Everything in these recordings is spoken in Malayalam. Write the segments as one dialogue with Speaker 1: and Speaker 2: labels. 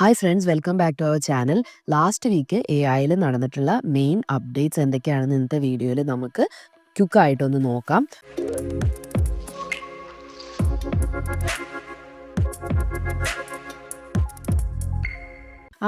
Speaker 1: Hi friends welcome back to our channel last week A ഐയിൽ നടന്നിട്ടുള്ള മെയിൻ അപ്ഡേറ്റ്സ് എന്തൊക്കെയാണെന്ന് ഇന്നത്തെ വീഡിയോയിൽ നമുക്ക് ക്യുക്കായിട്ടൊന്ന് നോക്കാം.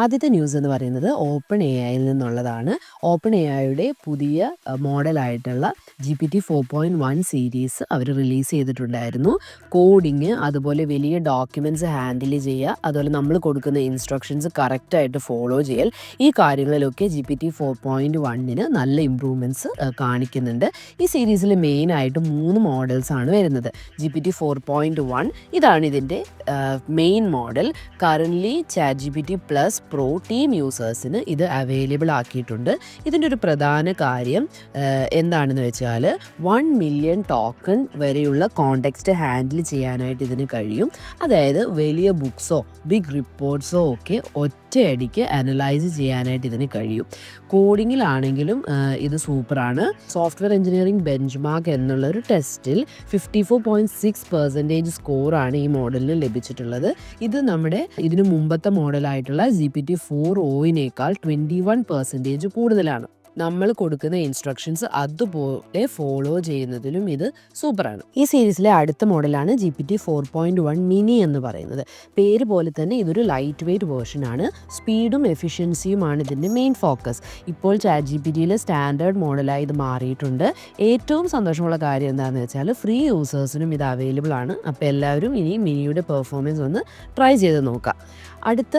Speaker 1: ആദ്യത്തെ ന്യൂസ് എന്ന് പറയുന്നത് ഓപ്പൺ എ ഐയിൽ നിന്നുള്ളതാണ്. ഓപ്പൺ എ ഐയുടെ പുതിയ മോഡലായിട്ടുള്ള G P T four point one series അവർ റിലീസ് ചെയ്തിട്ടുണ്ടായിരുന്നു. കോഡിങ് അതുപോലെ വലിയ ഡോക്യുമെന്റ്സ് ഹാൻഡിൽ ചെയ്യുക അതുപോലെ നമ്മൾ കൊടുക്കുന്ന ഇൻസ്ട്രക്ഷൻസ് കറക്റ്റായിട്ട് ഫോളോ ചെയ്യൽ ഈ കാര്യങ്ങളിലൊക്കെ G P T four point വണ്ണിന് നല്ല ഇമ്പ്രൂവ്മെന്റ്സ് കാണിക്കുന്നുണ്ട്. ഈ സീരീസിൽ മെയിനായിട്ട് മൂന്ന് മോഡൽസ് ആണ് വരുന്നത്. G P T four point one ഇതാണ് ഇതിന്റെ main model. Currently chat G P T plus pro team യൂസേഴ്സിന് ഇത് അവൈലബിൾ ആക്കിയിട്ടുണ്ട്. ഇതിന്റെ ഒരു പ്രധാന കാര്യം എന്താണെന്ന് വെച്ചാൽ വൺ മില്യൺ ടോക്കൺ വരെയുള്ള കോണ്ടെക്സ്റ്റ് ഹാൻഡിൽ ചെയ്യാനായിട്ട് ഇതിന് കഴിയും. അതായത് വലിയ ബുക്സോ ബിഗ് റിപ്പോർട്ട്സോ ഒക്കെ ഒറ്റയടിക്ക് അനലൈസ് ചെയ്യാനായിട്ട് ഇതിന് കഴിയും. കോഡിങ്ങിലാണെങ്കിലും ഇത് സൂപ്പറാണ്. സോഫ്റ്റ്വെയർ എഞ്ചിനീയറിംഗ് ബെഞ്ച് മാർക്ക് എന്നുള്ള ഒരു ടെസ്റ്റിൽ fifty four point six percentage സ്കോറാണ് ഈ മോഡലിന് ലഭിച്ചിട്ടുള്ളത്. ഇത് നമ്മുടെ ഇതിനു മുമ്പത്തെ മോഡലായിട്ടുള്ള ജി പി ഫോർ ഒയിനേക്കാൾ ട്വന്റി വൺ പെർസെന്റേജ് കൂടുതലാണ്. നമ്മൾ കൊടുക്കുന്ന ഇൻസ്ട്രക്ഷൻസ് അതുപോലെ ഫോളോ ചെയ്യുന്നതിലും ഇത് സൂപ്പറാണ് ഈ സീരീസിലെ അടുത്ത മോഡലാണ് G P T four point one mini എന്ന് പറയുന്നത്. പേര് പോലെ തന്നെ ഇതൊരു ലൈറ്റ് വെയ്റ്റ് വേർഷനാണ് സ്പീഡും എഫിഷ്യൻസിയുമാണ് ഇതിന്റെ മെയിൻ ഫോക്കസ് ഇപ്പോൾ ചാറ്റ് ജി പി ടിയിലെ സ്റ്റാൻഡേർഡ് മോഡലായി ഇത് മാറിയിട്ടുണ്ട്. ഏറ്റവും സന്തോഷമുള്ള കാര്യം എന്താണെന്ന് വെച്ചാൽ ഫ്രീ യൂസേഴ്സിനും ഇത് അവൈലബിൾ ആണ്. അപ്പോൾ എല്ലാവരും ഇനി മിനിയുടെ പെർഫോമൻസ് ഒന്ന് ട്രൈ ചെയ്ത് നോക്കാം. അടുത്ത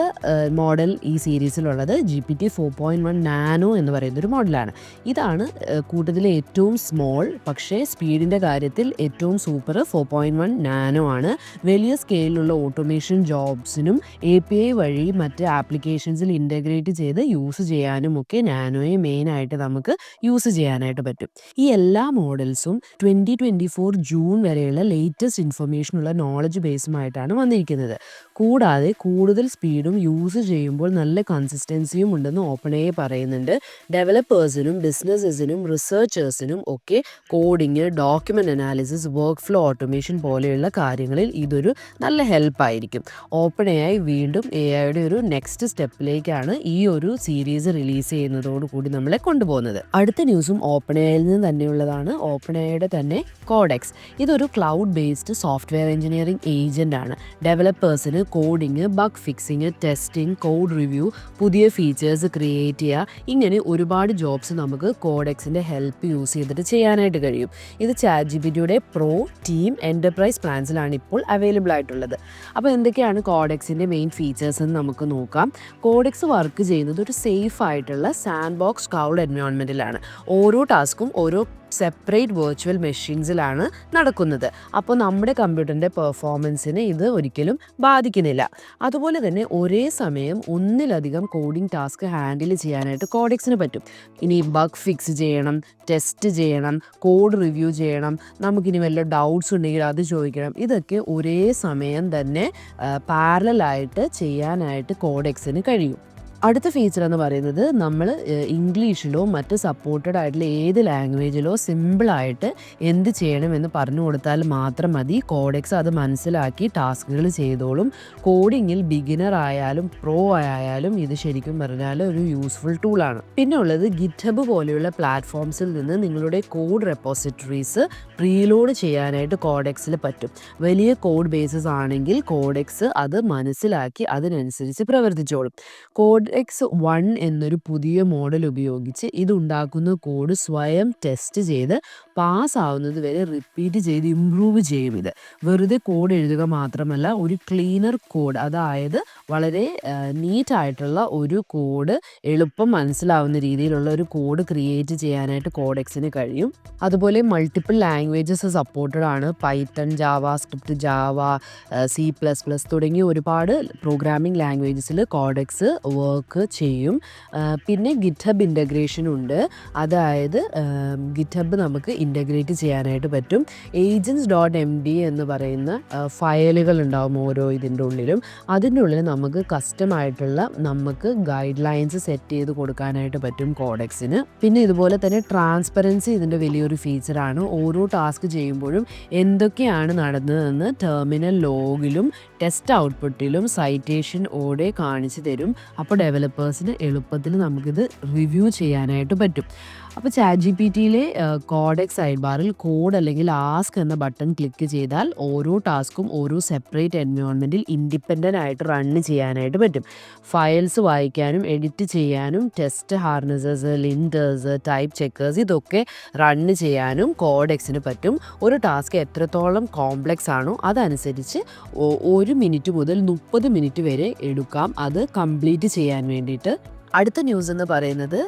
Speaker 1: മോഡൽ ഈ സീരീസിലുള്ളത് G P T four point one nano എന്ന് പറയുന്നൊരു മോഡലാണ്. ഇതാണ് കൂട്ടത്തിലെ ഏറ്റവും സ്മോൾ പക്ഷേ സ്പീഡിന്റെ കാര്യത്തിൽ ഏറ്റവും super four point one nano ആണ്. വലിയ സ്കെയിലുള്ള ഓട്ടോമേഷൻ ജോബ്സിനും എ പി ഐ വഴി മറ്റ് ആപ്ലിക്കേഷൻസിൽ ഇന്റഗ്രേറ്റ് ചെയ്ത് യൂസ് ചെയ്യാനും ഒക്കെ നാനോയെ മെയിനായിട്ട് നമുക്ക് യൂസ് ചെയ്യാനായിട്ട് പറ്റും. ഈ എല്ലാ മോഡൽസും ട്വന്റി ട്വന്റി ഫോർ ജൂൺ വരെയുള്ള ലേറ്റസ്റ്റ് ഇൻഫർമേഷനുള്ള നോളജ് ബേസുമായിട്ടാണ് വന്നിരിക്കുന്നത്. കൂടാതെ കൂടുതൽ സ്പീഡും യൂസ് ചെയ്യുമ്പോൾ നല്ല കൺസിസ്റ്റൻസിയും ഉണ്ടെന്ന് ഓപ്പണേ പറയുന്നുണ്ട്. ഡെവലപ്പേഴ്സിനും ബിസിനസ്സസിനും റിസർച്ചേഴ്സിനും ഒക്കെ coding document analysis workflow automation പോലെയുള്ള കാര്യങ്ങളിൽ ഇതൊരു നല്ല ഹെൽപ്പായിരിക്കും ഓപ്പൺ എ ഐ വീണ്ടും എ ഐയുടെ ഒരു നെക്സ്റ്റ് സ്റ്റെപ്പിലേക്കാണ് ഈ ഒരു സീരീസ് റിലീസ് ചെയ്യുന്നതോടുകൂടി നമ്മളെ കൊണ്ടുപോകുന്നത്. അടുത്ത ന്യൂസും ഓപ്പൺ എ ഐയിൽ നിന്ന് തന്നെയുള്ളതാണ്. ഓപ്പൺ എ ഐയുടെ തന്നെ കോഡെക്സ് ഇതൊരു cloud based software engineering agent ആണ് ഡെവലപ്പേഴ്സിന് coding bug fixing testing code review പുതിയ ഫീച്ചേഴ്സ് ക്രിയേറ്റ് ചെയ്യുക. ഇങ്ങനെ ഒരുപാട് ജോബ്സ് നമുക്ക് കോഡെക്സിന്റെ ഹെൽപ്പ് യൂസ് ചെയ്തിട്ട് ചെയ്യാനായിട്ട് കഴിയും. ഇത് chat G B pro team enterprise പ്ലാൻസിലാണ് ഇപ്പോൾ അവൈലബിൾ ആയിട്ടുള്ളത്. അപ്പോൾ എന്തൊക്കെയാണ് കോഡെക്സിന്റെ മെയിൻ ഫീച്ചേഴ്സ് എന്ന് നമുക്ക് നോക്കാം. കോഡെക്സ് വർക്ക് ചെയ്യുന്നത് ഒരു സേഫ് ആയിട്ടുള്ള സാൻഡ് ബോക്സ് ക്ലൗഡ് എൻവയോൺമെന്റിലാണ് ഓരോ ടാസ്കും ഓരോ സെപ്പറേറ്റ് വെർച്വൽ മെഷീൻസിലാണ് നടക്കുന്നത്. അപ്പോൾ നമ്മുടെ കമ്പ്യൂട്ടറിന്റെ പെർഫോമൻസിനെ ഇത് ഒരിക്കലും ബാധിക്കുന്നില്ല. അതുപോലെ തന്നെ ഒരേ സമയം ഒന്നിലധികം കോഡിംഗ് ടാസ്ക് ഹാൻഡിൽ ചെയ്യാനായിട്ട് കോഡെക്സിന് പറ്റും. ഇനി ബഗ് ഫിക്സ് ചെയ്യണം ടെസ്റ്റ് ചെയ്യണം കോഡ് റിവ്യൂ ചെയ്യണം നമുക്കിനി വല്ല ഡൗട്ട്സ് ഉണ്ടെങ്കിൽ അത് ചോദിക്കണം. ഇതൊക്കെ ഒരേ സമയം തന്നെ പാരലായിട്ട് ചെയ്യാനായിട്ട് കോഡെക്സിന് കഴിയും. അടുത്ത ഫീച്ചർ എന്ന് പറയുന്നത് നമ്മൾ ഇംഗ്ലീഷിലോ മറ്റ് സപ്പോർട്ടഡ് ആയിട്ടുള്ള ഏത് ലാംഗ്വേജിലോ സിമ്പിളായിട്ട് എന്ത് ചെയ്യണമെന്ന് പറഞ്ഞു കൊടുത്താൽ മാത്രം മതി. കോഡെക്സ് അത് മനസ്സിലാക്കി ടാസ്കുകൾ ചെയ്തോളും. കോഡിങ്ങിൽ ബിഗിനർ ആയാലും പ്രോ ആയാലും ഇത് ശരിക്കും പറഞ്ഞാൽ ഒരു യൂസ്ഫുൾ ടൂളാണ് പിന്നെ ഉള്ളത് ഗിറ്റബ് പോലെയുള്ള പ്ലാറ്റ്ഫോംസിൽ നിന്ന് നിങ്ങളുടെ കോഡ് റെപ്പോസിറ്ററീസ് പ്രീലോഡ് ചെയ്യാനായിട്ട് കോഡെക്സിൽ പറ്റും. വലിയ കോഡ് ബേസസ് ആണെങ്കിൽ കോഡെക്സ് അത് മനസ്സിലാക്കി അതിനനുസരിച്ച് പ്രവർത്തിച്ചോളും. കോഡ് എക്സ് വൺ എന്നൊരു പുതിയ മോഡൽ ഉപയോഗിച്ച് ഇതുണ്ടാക്കുന്ന കോഡ് സ്വയം ടെസ്റ്റ് ചെയ്ത് പാസ് ആവുന്നത് വരെ റിപ്പീറ്റ് ചെയ്ത് ഇമ്പ്രൂവ് ചെയ്യും ഇത്. വെറുതെ കോഡ് എഴുതുക മാത്രമല്ല ഒരു ക്ലീനർ കോഡ് അതായത് വളരെ നീറ്റായിട്ടുള്ള ഒരു കോഡ് എളുപ്പം മനസ്സിലാവുന്ന രീതിയിലുള്ള ഒരു കോഡ് ക്രിയേറ്റ് ചെയ്യാനായിട്ട് കോഡെക്സിന് കഴിയും. അതുപോലെ മൾട്ടിപ്പിൾ ലാംഗ്വേജസ് സപ്പോർട്ടഡ് ആണ്. Python JavaScript Java C plus plus തുടങ്ങിയ ഒരുപാട് പ്രോഗ്രാമിംഗ് ലാംഗ്വേജസിൽ കോഡെക്സ് വർക്ക് ചെയ്യും പിന്നെ ഗിറ്റബ് ഇന്റഗ്രേഷൻ ഉണ്ട്. അതായത് ഗിറ്റബ് നമുക്ക് ഇന്റഗ്രേറ്റ് ചെയ്യാനായിട്ട് പറ്റും. ഏജൻസ് ഡോട്ട് എം ഡി എന്ന് പറയുന്ന ഫയലുകൾ ഉണ്ടാവും ഓരോ ഇതിന്റെ ഉള്ളിലും. അതിന്റെ ഉള്ളിൽ നമുക്ക് കസ്റ്റം ആയിട്ടുള്ള നമുക്ക് ഗൈഡ് ലൈൻസ് സെറ്റ് ചെയ്ത് കൊടുക്കാനായിട്ട് പറ്റും കോഡെക്സിന് പിന്നെ ഇതുപോലെ തന്നെ ട്രാൻസ്പെറൻസി ഇതിന്റെ വലിയൊരു ഫീച്ചറാണ് ഓരോ ടാസ്ക് ചെയ്യുമ്പോഴും എന്തൊക്കെയാണ് നടന്നതെന്ന് ടെർമിനൽ ലോഗിലും ടെസ്റ്റ് ഔട്ട്പുട്ടിലും സൈറ്റേഷൻ ഓടെ കാണിച്ചു തരും. അപ്പോൾ ഡെവലപ്പേഴ്സിന് എളുപ്പത്തിൽ നമുക്കിത് റിവ്യൂ ചെയ്യാനായിട്ട് പറ്റും. അപ്പോൾ ചാറ്റ് ജി പി ടിയിലെ കോഡെക്സ് സൈഡ് ബാറിൽ കോഡ് അല്ലെങ്കിൽ ആസ്ക് എന്ന ബട്ടൺ ക്ലിക്ക് ചെയ്താൽ ഓരോ ടാസ്കും ഓരോ സെപ്പറേറ്റ് എൻവയോൺമെന്റിൽ ഇൻഡിപെൻഡന്റ് ആയിട്ട് റണ്ണ് ചെയ്യാനായിട്ട് പറ്റും. ഫയൽസ് വായിക്കാനും എഡിറ്റ് ചെയ്യാനും test harnesses linters type checkers ഇതൊക്കെ റണ്ണ് ചെയ്യാനും കോഡെക്സിന് പറ്റും. ഒരു ടാസ്ക് എത്രത്തോളം കോംപ്ലക്സ് ആണോ അതനുസരിച്ച് ഒരു മിനിറ്റ് മുതൽ മുപ്പത് മിനിറ്റ് വരെ എടുക്കാം. അത് കംപ്ലീറ്റ് ചെയ്യാൻ വേണ്ടിയിട്ട് അടുത്ത ന്യൂസ് എന്ന് പറയുന്നത്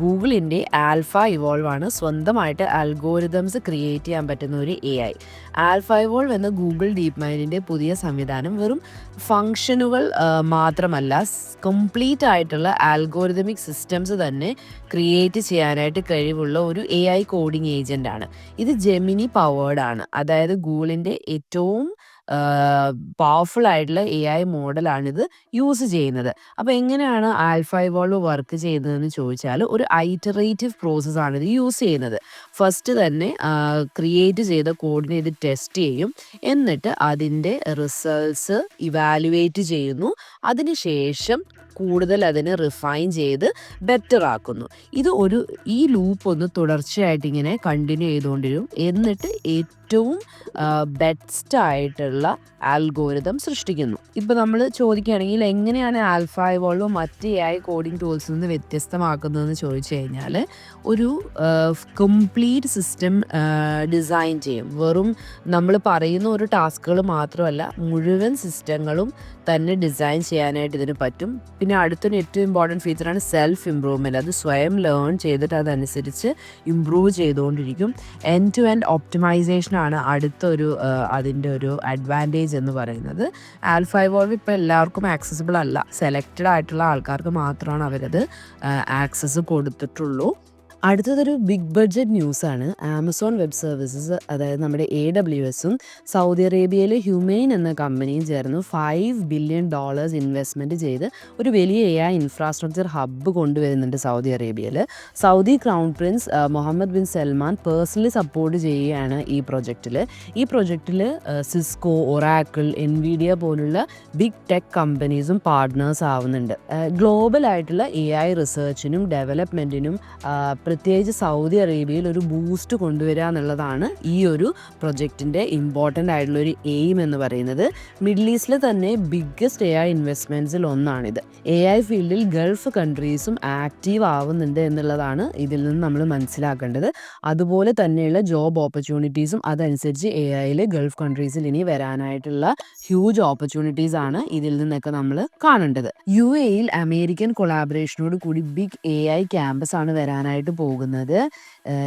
Speaker 1: ഗൂഗിളിന്റെ ആൽഫ ഇവോൾവ് ആണ്. സ്വന്തമായിട്ട് അൽഗോരിതംസ് ക്രിയേറ്റ് ചെയ്യാൻ പറ്റുന്ന ഒരു എ ഐ ആൽഫ ഇവോൾവ് എന്ന ഗൂഗിൾ ഡീപ് മൈൻഡിന്റെ പുതിയ സംവിധാനം വെറും ഫങ്ഷനുകൾ മാത്രമല്ല കംപ്ലീറ്റ് ആയിട്ടുള്ള ആൽഗോരിതമിക് സിസ്റ്റംസ് തന്നെ ക്രിയേറ്റ് ചെയ്യാനായിട്ട് കഴിവുള്ള ഒരു എ ഐ കോഡിംഗ് ഏജന്റ് ആണ്. ഇത് ജെമിനി പവേർഡ് ആണ്. അതായത് ഗൂഗിളിന്റെ ഏറ്റവും പവർഫുൾ ആയിട്ടുള്ള എ ഐ മോഡലാണിത് യൂസ് ചെയ്യുന്നത്. അപ്പോൾ എങ്ങനെയാണ് ആൽഫ ഇവോൾവ് വർക്ക് ചെയ്യുന്നതെന്ന് ചോദിച്ചാൽ ഒരു ഐറ്ററേറ്റീവ് പ്രോസസ്സാണ് ഇത് യൂസ് ചെയ്യുന്നത്. ഫസ്റ്റ് തന്നെ ക്രിയേറ്റ് ചെയ്ത കോഡിനെ ഇത് ടെസ്റ്റ് ചെയ്യും. എന്നിട്ട് അതിന്റെ റിസൾട്ട്സ് ഇവാലുവേറ്റ് ചെയ്യുന്നു. അതിനുശേഷം കൂടുതൽ അതിനെ റിഫൈൻ ചെയ്ത് ബെറ്റർ ആക്കുന്നു. ഇത് ഒരു ഈ ലൂപ്പ് ഒന്ന് തുടർച്ചയായിട്ട് ഇങ്ങനെ കണ്ടിന്യൂ ചെയ്തുകൊണ്ടിരും എന്നിട്ട് ഏറ്റവും ബെസ്റ്റ് ആയിട്ടുള്ള ആൽഗോരിതം സൃഷ്ടിക്കുന്നു. ഇപ്പോൾ നമ്മൾ ചോദിക്കുകയാണെങ്കിൽ എങ്ങനെയാണ് ആൽഫ ഇവോൾവ് മറ്റ് എ ഐ കോഡിംഗ് ടൂൾസിൽ നിന്ന് വ്യത്യസ്തമാക്കുന്നതെന്ന് ചോദിച്ചു കഴിഞ്ഞാൽ ഒരു കംപ്ലീറ്റ് സിസ്റ്റം ഡിസൈൻ ചെയ്യും. വെറും നമ്മൾ പറയുന്ന ഒരു ടാസ്കുകൾ മാത്രമല്ല മുഴുവൻ സിസ്റ്റങ്ങളും തന്നെ ഡിസൈൻ ചെയ്യാനായിട്ട് ഇതിന് പറ്റും. പിന്നെ അടുത്തൊരു ഏറ്റവും ഇമ്പോർട്ടന്റ് ഫീച്ചറാണ് സെൽഫ് ഇമ്പ്രൂവ്മെന്റ് അത് സ്വയം ലേൺ ചെയ്തിട്ട് അതനുസരിച്ച് ഇമ്പ്രൂവ് ചെയ്തുകൊണ്ടിരിക്കും. എൻഡ് ടു എൻഡ് ഓപ്റ്റിമൈസേഷൻ ആണ് അടുത്തൊരു അതിന്റെ ഒരു അഡ്വാന്റേജ് എന്ന് പറയുന്നത്. ആൽഫ ഇവോൾവ് ഇപ്പോൾ എല്ലാവർക്കും ആക്സസിബിൾ അല്ല. സെലക്റ്റഡ് ആയിട്ടുള്ള ആൾക്കാർക്ക് മാത്രമാണ് അവരത് ആക്സസ് കൊടുത്തിട്ടുള്ളൂ. അടുത്തതൊരു ബിഗ് ബഡ്ജറ്റ് ന്യൂസാണ് ആമസോൺ വെബ് സർവീസസ് അതായത് നമ്മുടെ എ ഡബ്ല്യു എസും സൗദി അറേബ്യയിലെ ഹ്യൂമെയിൻ എന്ന കമ്പനിയും ചേർന്ന് ഫൈവ് ബില്യൺ ഡോളേഴ്സ് ഇൻവെസ്റ്റ്മെന്റ് ചെയ്ത് ഒരു വലിയ എ ഐ ഇൻഫ്രാസ്ട്രക്ചർ ഹബ്ബ് കൊണ്ടുവരുന്നുണ്ട് സൗദി അറേബ്യയിൽ Saudi crown prince Mohammed bin Salman personally support ചെയ്യുകയാണ് ഈ പ്രൊജക്റ്റിൽ ഈ പ്രൊജക്റ്റിൽ സിസ്കോ ഒറാക്കിൾ എൻവിഡിയ പോലുള്ള ബിഗ് ടെക് കമ്പനീസും പാർട്ട്നേഴ്സ് ആവുന്നുണ്ട്. ഗ്ലോബൽ ആയിട്ടുള്ള എ ഐ റിസർച്ചിനും ഡെവലപ്മെന്റിനും പ്രത്യേകിച്ച് സൗദി അറേബ്യയിൽ ഒരു ബൂസ്റ്റ് കൊണ്ടുവരിക എന്നുള്ളതാണ് ഈ ഒരു പ്രൊജക്റ്റിന്റെ ഇമ്പോർട്ടന്റ് ആയിട്ടുള്ള ഒരു എയിം എന്ന് പറയുന്നത്. മിഡിൽ ഈസ്റ്റിലെ തന്നെ ബിഗ്ഗസ്റ്റ് എ ഐ ഇൻവെസ്റ്റ്മെന്റ്സിൽ ഒന്നാണിത്. എ ഐ ഫീൽഡിൽ ഗൾഫ് കൺട്രീസും ആക്റ്റീവ് ആവുന്നുണ്ട് എന്നുള്ളതാണ് ഇതിൽ നിന്ന് നമ്മൾ മനസ്സിലാക്കേണ്ടത്. അതുപോലെ തന്നെയുള്ള ജോബ് ഓപ്പർച്യൂണിറ്റീസും അതനുസരിച്ച് എ ഐയിൽ ഗൾഫ് കൺട്രീസിൽ ഇനി വരാനായിട്ടുള്ള ഹ്യൂജ് ഓപ്പർച്യൂണിറ്റീസ് ആണ് ഇതിൽ നിന്നൊക്കെ നമ്മൾ കാണേണ്ടത്. യു എയിൽ അമേരിക്കൻ കൊളാബറേഷനോട് കൂടി ബിഗ് എ ഐ ക്യാമ്പസ് ആണ് വരാനായിട്ട് പോകുന്നത്.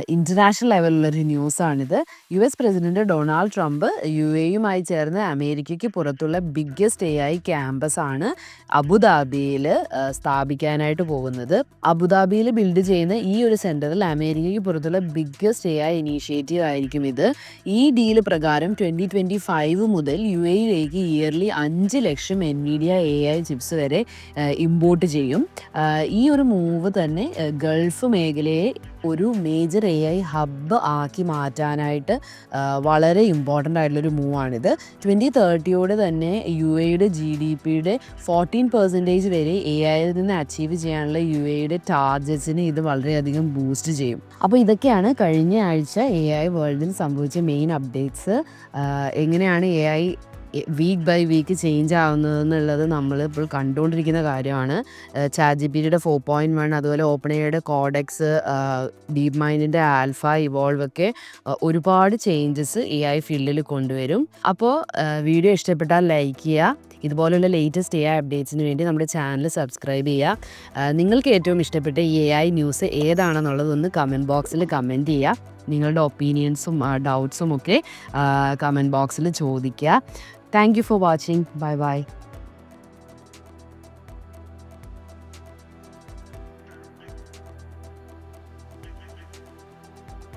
Speaker 1: ഇന്റർനാഷണൽ ലെവലിലുള്ളൊരു ന്യൂസാണിത് U S president Donald Trump U എയുമായി ചേർന്ന് അമേരിക്കയ്ക്ക് പുറത്തുള്ള ബിഗ്ഗസ്റ്റ് എ ഐ ക്യാമ്പസ് ആണ് അബുദാബിയിൽ സ്ഥാപിക്കാനായിട്ട് പോകുന്നത്. അബുദാബിയിൽ ബിൽഡ് ചെയ്യുന്ന ഈ ഒരു സെന്ററിൽ അമേരിക്കയ്ക്ക് പുറത്തുള്ള ബിഗ്ഗസ്റ്റ് എ ഐ ഇനീഷ്യേറ്റീവ് ആയിരിക്കും ഇത്. ഈ ഡീൽ പ്രകാരം ട്വന്റി ട്വന്റി ഫൈവ് മുതൽ യു എയിലേക്ക് ഇയർലി അഞ്ച് lakh Nvidia A I chips വരെ ഇമ്പോർട്ട് ചെയ്യും. ഈ ഒരു മൂവ് തന്നെ ഗൾഫ് ഗൾഫ് മേഖലയെ ഒരു മേജർ എ ഐ ഹബ്ബ് ആക്കി മാറ്റാനായിട്ട് വളരെ ഇമ്പോർട്ടന്റ് ആയിട്ടുള്ളൊരു മൂവാണിത്. ട്വന്റി തേർട്ടിയോടെ തന്നെ യു എയുടെ ജി ഡി പിയുടെ ഫോർട്ടീൻ പെർസെന്റേജ് വരെ എ ഐയിൽ നിന്ന് അച്ചീവ് ചെയ്യാനുള്ള യു എയുടെ ടാർജറ്റ്സിനെ ഇത് വളരെയധികം ബൂസ്റ്റ് ചെയ്യും. അപ്പോൾ ഇതൊക്കെയാണ് കഴിഞ്ഞ ആഴ്ച എ ഐ വേൾഡിൽ സംഭവിച്ച മെയിൻ അപ്ഡേറ്റ്സ് എങ്ങനെയാണ് A I week by week change ആവുന്നത് എന്നുള്ളത് നമ്മൾ ഇപ്പോൾ കണ്ടുകൊണ്ടിരിക്കുന്ന കാര്യമാണ്. ചാറ്റ് ജി പി ടിയുടെ ഫോർ പോയിന്റ് വൺ അതുപോലെ ഓപ്പൺ എയുടെ കോഡെക്സ് ഡീപ് മൈൻഡിന്റെ ആൽഫ ഇവോൾവ് ഒക്കെ ഒരുപാട് ചേഞ്ചസ് എ ഐ ഫീൽഡിൽ കൊണ്ടുവരും. അപ്പോൾ വീഡിയോ ഇഷ്ടപ്പെട്ടാൽ ലൈക്ക് ചെയ്യുക. ഇതുപോലുള്ള ലേറ്റസ്റ്റ് എ ഐ അപ്ഡേറ്റ്സിന് വേണ്ടി നമ്മുടെ ചാനൽ സബ്സ്ക്രൈബ് ചെയ്യുക. നിങ്ങൾക്ക് ഏറ്റവും ഇഷ്ടപ്പെട്ട എ ഐ ന്യൂസ് ഏതാണെന്നുള്ളതൊന്ന് കമന്റ് ബോക്സിൽ കമന്റ് ചെയ്യുക. നിങ്ങളുടെ ഒപ്പീനിയൻസും ഡൗട്ട്സും ഒക്കെ കമന്റ് ബോക്സിൽ ചോദിക്കുക. Thank you for watching bye bye